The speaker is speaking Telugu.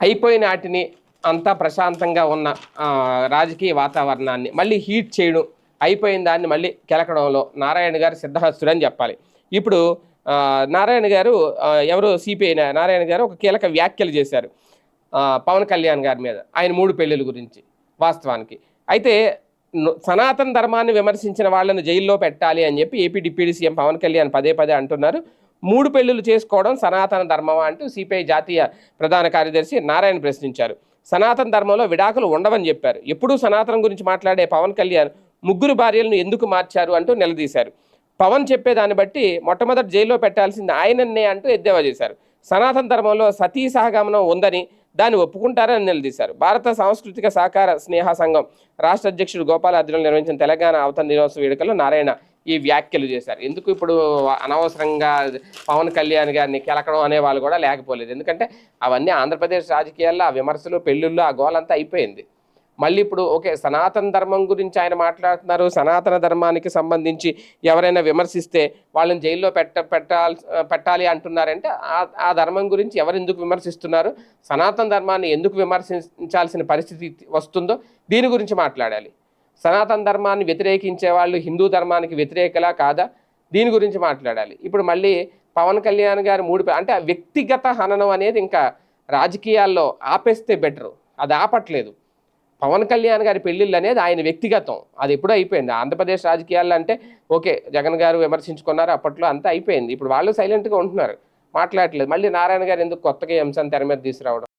అయిపోయిన వాటిని అంతా ప్రశాంతంగా ఉన్న రాజకీయ వాతావరణాన్ని మళ్ళీ హీట్ చేయడం అయిపోయిన దాన్ని మళ్ళీ కెలకడంలో నారాయణ గారు సిద్ధహస్తుడు అని చెప్పాలి. ఇప్పుడు నారాయణ గారు ఎవరు సిపిఐ నారాయణ గారు ఒక కీలక వ్యాఖ్యలు చేశారు పవన్ కళ్యాణ్ గారి మీద ఆయన మూడు పెళ్ళిళ్ళ గురించి వాస్తవానికి. అయితే సనాతన ధర్మాన్ని విమర్శించిన వాళ్ళని జైల్లో పెట్టాలి అని చెప్పి AP deputy CM Pawan Kalyan పదే పదే అంటున్నారు. మూడు పెళ్ళిళ్ళు చేసుకోవడం సనాతన ధర్మమా అంటూ సిపిఐ జాతీయ ప్రధాన కార్యదర్శి నారాయణ ప్రశ్నించారు. సనాతన ధర్మంలో విడాకులు ఉండవని చెప్పారు. ఎప్పుడూ సనాతనం గురించి మాట్లాడే పవన్ కళ్యాణ్ ముగ్గురు భార్యలను ఎందుకు మార్చారు అంటూ నిలదీశారు. పవన్ చెప్పేదాన్ని బట్టి మొట్టమొదటి జైల్లో పెట్టాల్సింది ఆయనన్నే అంటూ ఎద్దేవా చేశారు. సనాతన ధర్మంలో సతీ సహగమనం ఉందని దాన్ని ఒప్పుకుంటారని నిలదీశారు. భారత సాంస్కృతిక సహకార స్నేహ సంఘం రాష్ట్ర అధ్యక్షుడు గోపాల ఆధ్వర్యంలో నిర్వహించిన తెలంగాణ అవతరణ దినోత్సవ వేడుకల్లో నారాయణ ఈ వ్యాఖ్యలు చేశారు. ఎందుకు ఇప్పుడు అనవసరంగా పవన్ కళ్యాణ్ గారిని కెలకడం అనే వాళ్ళు కూడా లేకపోలేదు. ఎందుకంటే అవన్నీ ఆంధ్రప్రదేశ్ రాజకీయాల్లో ఆ విమర్శలు పెళ్ళిళ్ళు ఆ గోలంతా అయిపోయింది. మళ్ళీ ఇప్పుడు ఓకే సనాతన ధర్మం గురించి ఆయన మాట్లాడుతున్నారు. సనాతన ధర్మానికి సంబంధించి ఎవరైనా విమర్శిస్తే వాళ్ళని జైల్లో పెట్ట పెట్టాల్సి పెట్టాలి అంటున్నారంటే ఆ ఆ ధర్మం గురించి ఎవరు ఎందుకు విమర్శిస్తున్నారు? సనాతన ధర్మాన్ని ఎందుకు విమర్శించాల్సిన పరిస్థితి వస్తుందో దీని గురించి మాట్లాడాలి. సనాతన ధర్మాన్ని వ్యతిరేకించే వాళ్ళు హిందూ ధర్మానికి వ్యతిరేకలా కాదా? దీని గురించి మాట్లాడాలి. ఇప్పుడు మళ్ళీ పవన్ కళ్యాణ్ గారు మూడు అంటే ఆ వ్యక్తిగత హననం అనేది ఇంకా రాజకీయాల్లో ఆపేస్తే బెటరు. అది ఆపట్లేదు. పవన్ కళ్యాణ్ గారి పెళ్ళిళ్ళు అనేది ఆయన వ్యక్తిగతం. అది ఎప్పుడూ అయిపోయింది. ఆంధ్రప్రదేశ్ రాజకీయాల్లో అంటే ఓకే జగన్ గారు విమర్శించుకున్నారు అప్పట్లో అంతా అయిపోయింది. ఇప్పుడు వాళ్ళు సైలెంట్గా ఉంటున్నారు. మాట్లాడట్లేదు. మళ్ళీ నారాయణ గారు ఎందుకు కొత్తగా ఈ అంశాన్ని తెర మీద తీసుకురావడం?